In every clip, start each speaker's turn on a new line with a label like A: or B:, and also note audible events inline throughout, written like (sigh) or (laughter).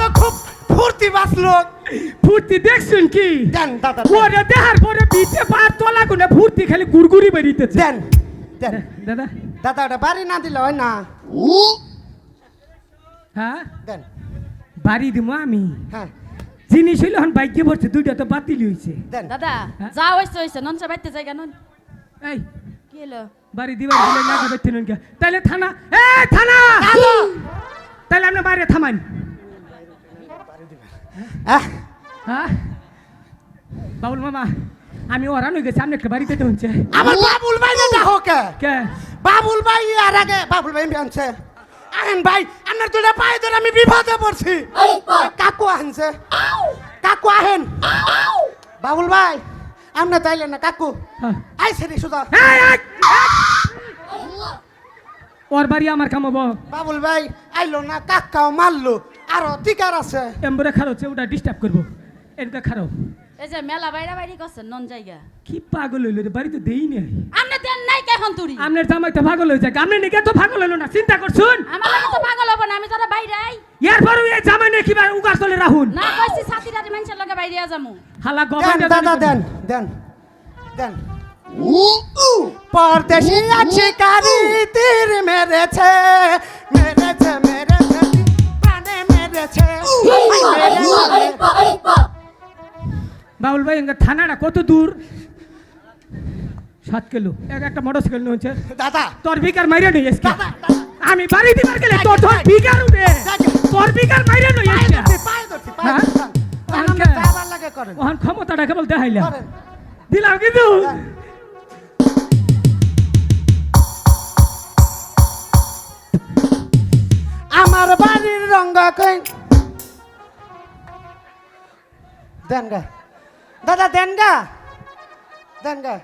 A: তো খুব ফুর্তি
B: দেখছেন কি?
A: দেন দাদা
B: ওরে দেহার পরে বিতে পার তোলা গুনে ফুর্তি খালি গুড়গুড়ি বেরিতেছে।
A: দেন দেন।
B: দাদা।
A: দাদা ওটা বাড়ি না দিলে হয় না।
B: হ্যাঁ?
A: দেন।
B: বাড়ি দিব আমি।
A: হ্যাঁ।
B: জিনিস হইলে এখন বাইকে ভরছে দুইটা তো বাতিল হয়েছে
C: দাদা
B: হ্যাঁ?
C: যা হইছে হইছে নন সে বাইতে জায়গা নন।
B: এই
C: কি হলো
B: বাড়ি দিবার দিলে লাগে বাইতে নন কে? তাইলে থানা এ থানা! তাইলে আপনি বাইরে থামান
A: আহ,
B: হ্যাঁ? বাবুল মামা আমি ওরান হয়ে গেছি আপনি একটা বাড়িতে তো হচ্ছে।
A: আমার বাবুল ভাই না দেখো কে?
B: কে?
A: বাবুল ভাই আর আগে বাবুল ভাই আনছে। আহেন ভাই আপনার দুটা পায়ে ধরে আমি বিপদে পড়ছি। কাকু আনছে। কাকু আহেন। বাবুল ভাই আপনি তাইলেন না কাকু।
B: হ্যাঁ।
A: আইসে রে সুদা।
B: ওর বাড়ি আমার কামাবো
A: বাবুল ভাই আইলো না কাকাও মারলো আরও টিকার আছে।
B: এম্বরে খারোছে ওটা ডিস্টার্ব করব। এনকা খারো।
C: এই যে মেলা বাইরা বাইরি করছেন নন জায়গা।
B: কি পাগল হইল রে বাড়ি তো দেই নাই।
C: আমনে দেন নাই কে হন তুরি?
B: আপনার জামাই তো পাগল হয়ে যায়। আপনি নিকে তো পাগল হইল না চিন্তা করছুন।
C: আমার লাগে তো পাগল হব না আমি তোরা বাইরে আই।
B: এরপর এই জামাই নিয়ে কিবা উগার চলে রাহুন
C: না কইছি সাথী রাতে মানুষের লগে বাইরে যামু।
B: হালা
A: দেন
B: গভর্নমেন্ট
A: দাদা দেন দেন দেন। পরদেশি তীর মেরেছে মেরেছে মেরেছে প্রাণে মেরেছে। মেরেছে।
B: বাবুল ভাই এনকা থানাটা কত দূর? সাত কিলো। এক একটা মোটরসাইকেল নিয়ে হচ্ছে
A: দাদা।
B: তোর বিকার মাইরে নিয়ে এসকে
A: দাদা।
B: আমি বাড়ি দিবার গেলে তোর তোর বিকার উঠে। তোর বিকার হ্যাঁ?
A: লাগে করেন।
B: ওখান ক্ষমতাটা কেবল দেখাইলাম। দিলাম কিন্তু।
A: আমার বাড়ির রঙ্গ কই? দেন গা। দাদা দেন গা। দেন গা।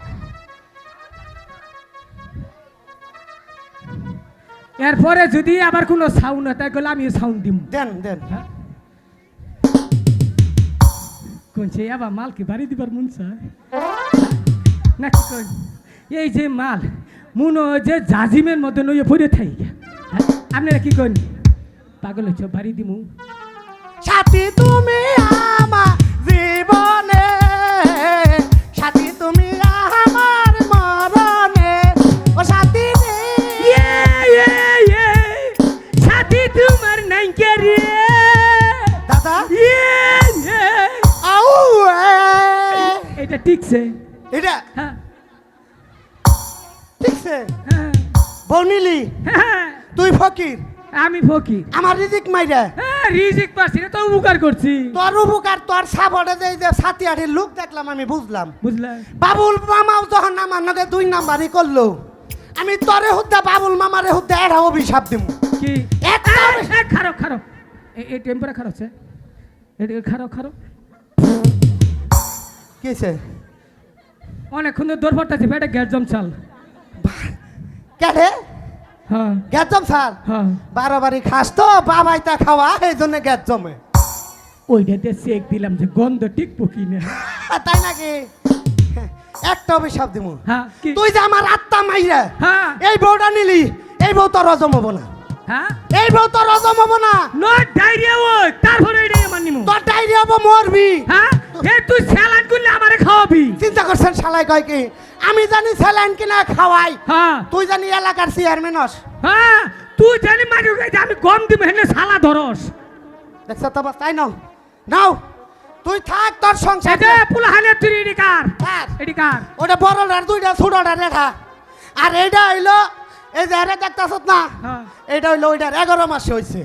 B: এরপরে যদি আবার কোনো সাউন্ড হয় তাই আমি সাউন্ড দিব
A: দেন দেন।
B: কোনছে আবার মাল কি বাড়ি দিবার মন চায়? কই এই যে মাল মনে হয় যে জাজিমের মধ্যে নইয়ে পড়ে থাই হ্যাঁ? আপনারা কি করেন পাগল হচ্ছে বাড়ি দিমু।
A: সাথী তুমি আমার
B: ঠিকছে হ্যাঁ,
A: বনিলি
B: হ্যাঁ,
A: তুই ফকির?
B: আমি ফকির।
A: আমার রিজিক মাইরা।
B: হ্যাঁ রিজিক পাচ্ছি না তো উপকার করছি।
A: তোর উপকার তোর সাবড়ে যে যে সাথী আটির লোক দেখলাম আমি বুঝলাম।
B: বুঝলাম।
A: বাবুল মামাও যখন আমার নগে দুই নাম্বারই করল আমি তরে হুদ্দা বাবুল মামারে হুদ্দা এরা অভিশাপ দিব
B: কি? খারো খারো এই টেম্পারে খারো আছে এটা খারো খারো
A: কিছে
B: অনেকক্ষণ ধরে দৌড় পড়তেছে পেটে গ্যাস জম চাল (laughs)
A: কেটে
B: হ্যাঁ।
A: গ্যাস জম স্যার?
B: হ্যাঁ।
A: বারো বাড়ি খাস তো বাবাই তা খাওয়া এই জন্য গ্যাস জমে
B: ওইটা দিয়ে চেক দিলাম যে গন্ধ টিকবো কি না। (laughs)
A: তাই নাকি? একটা অভিশাপ দিব
B: হ্যাঁ
A: তুই যে আমার আত্মা মাইরা
B: হ্যাঁ।
A: এই বউটা নিলি এই বউ তোর হজম হব না।
B: হ্যাঁ?
A: এই বউ তোর হজম হব না।
B: নট ডায়রিয়া ওই তারপরে এটাই আমার নিমু।
A: তোর ডায়রি হব মরবি।
B: হ্যাঁ? তুই স্যালাড করলে আমারে খাওয়াবি।
A: চিন্তা করছেন শালাই কয় কি? আমি জানি স্যালাইন কিনা খাওয়াই।
B: হ্যাঁ।
A: তুই জানি এলাকার চেয়ারম্যান হস।
B: হ্যাঁ তুই জানি যে আমি গম দিব হেনে সালা ধরস।
A: দেখছ তো বাস তাই নাও। নাও তুই থাক তোর সংসার
B: এটা পুলা হালে তুই এডি কার?
A: কার?
B: এডি কার?
A: ওটা বড়টার দুইটা ছোটটার রেখা আর এইটা হইল এই যে আরে দেখতাছ না?
B: হ্যাঁ।
A: এইটা হইল ওইটার এগারো মাসে হয়েছে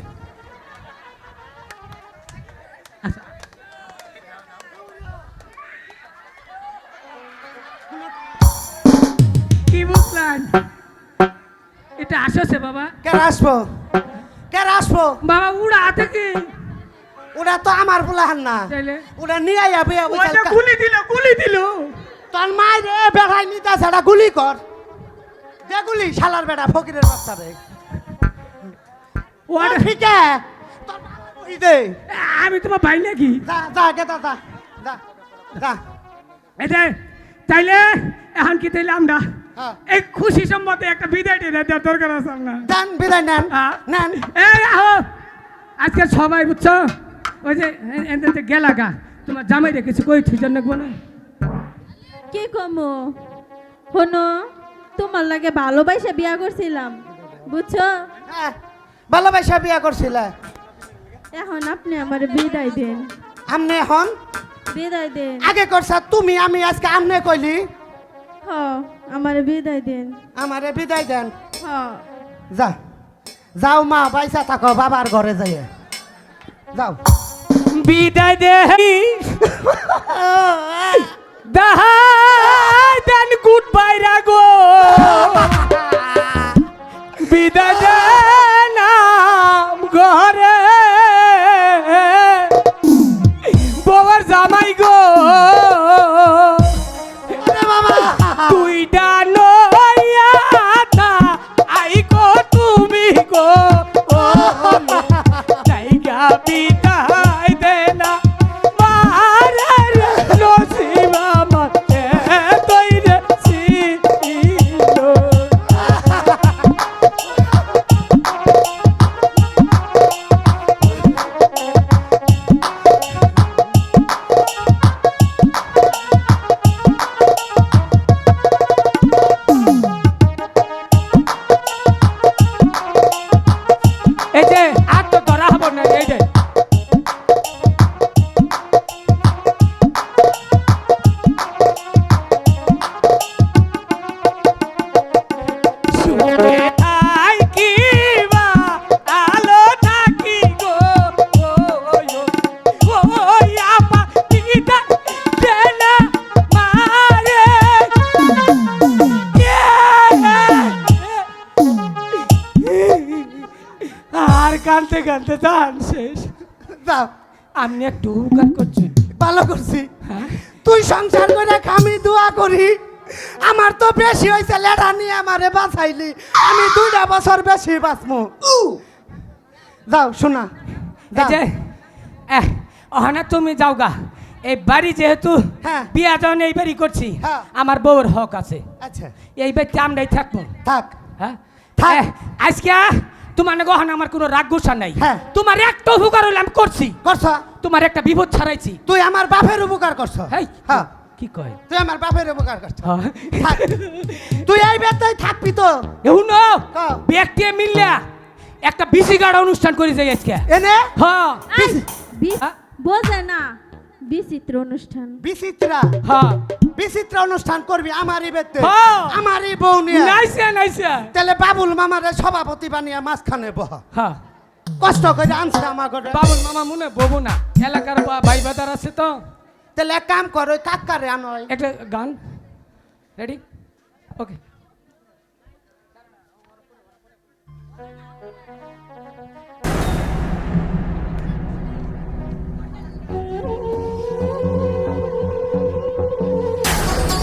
B: আসছে বাবা।
A: কে আসব? কে আসব?
B: বাবা উড়া হাতে কি?
A: ওটা তো আমার পোলাহান না।
B: তাইলে?
A: ওটা নিয়ে যাবে
B: ওইটা গুলি দিল গুলি দিল।
A: তোর মায়ের রে বেড়াই নিতে সেটা গুলি কর। দে গুলি শালার বেড়া ফকিরের বাচ্চা রে।
B: ওটা
A: ঠিক দে
B: আমি তোমার ভাই নাকি?
A: যা যা গে যা যা যা
B: এটা তাইলে এখন কি তাইলে আমরা। এই খুশি সম্মতে একটা বিদায় টেনে দেওয়ার দরকার আছে আপনার।
A: দেন বিদায় নেন
B: হ্যাঁ।
A: নেন।
B: আজকে সবাই বুঝছ? ওই যে এ- এদের গেলা গা। তোমার জামাই রে কিছু কই ঠিক জন্য না
D: কি কমো? হনো তোমার লাগে ভালোবাসা বিয়া করছিলাম বুঝছ?
A: হ্যাঁ ভালোবাসা বিয়া করছিলে।
D: এখন আপনি আমার বিদায় দেন।
A: আমনে এখন?
D: বিদায় দেন।
A: আগে করছা তুমি আমি আজকে আমনে কইলি।
D: হ। আমার বিদায় দেন।
A: আমারে বিদায় দেন।
D: হ
A: যা। যাও মা পয়সা থাকো বাবার ঘরে যাইয়ে। যাও।
B: বিদায় দে। (laughs) দাহাই দেন গুড এই যে কানতে কানতে দান শেষ।
A: যাও
B: আপনি একটু গান করছেন।
A: ভালো করছি।
B: হ্যাঁ।
A: তুই সংসার করে আমি দোয়া করি। আমার তো বেশি হয়েছে লেডা নিয়ে আমারে বাঁচাইলি। আমি দুইটা বছর বেশি বাঁচমু যাও শোনা।
B: এই যে এহ, অহনা তুমি যাও গা এই বাড়ি যেহেতু
A: হ্যাঁ।
B: বিয়া যখন এই বাড়ি করছি
A: হ্যাঁ।
B: আমার বউর হক আছে।
A: আচ্ছা।
B: এই বাড়িতে আমরাই থাকব।
A: থাক।
B: হ্যাঁ। আজকে তোমার গহনা আমার কোনো রাগ গুসা নাই।
A: হ্যাঁ।
B: তোমার একটা উপকার হইলে আমি করছি।
A: করছ?
B: তোমার একটা বিপদ ছাড়াইছি।
A: তুই আমার বাপের উপকার করছ?
B: হেই,
A: হ্যাঁ।
B: কি কয়?
A: তুই আমার বাপের উপকার করছ।
B: হ্যাঁ।
A: তুই এই বেতাই থাকবি তো।
B: এহুন। ব্যক্তি মিললা একটা বিসি গাড়া অনুষ্ঠান করে যাই আজকে।
A: এনে?
B: হ্যাঁ। হ্যাঁ?
D: বোঝে না। বিচিত্র অনুষ্ঠান।
A: বিচিত্রা।
B: হ্যাঁ
A: বিচিত্র অনুষ্ঠান করবি আমারই বেতে।
B: হ্যাঁ।
A: আমারই বউ নিয়ে।
B: নাইছে নাইছে
A: তাহলে বাবুল মামারে সভাপতি বানিয়ে মাঝখানে বহ।
B: হ্যাঁ
A: কষ্ট করে আনছে আমার ঘরে
B: বাবুল মামা মনে ববু না। এলাকার বা- ভাই বাদার আছে তো।
A: তাহলে এক কাম কর ওই কাকারে আনয়
B: একটা গান। Ready okay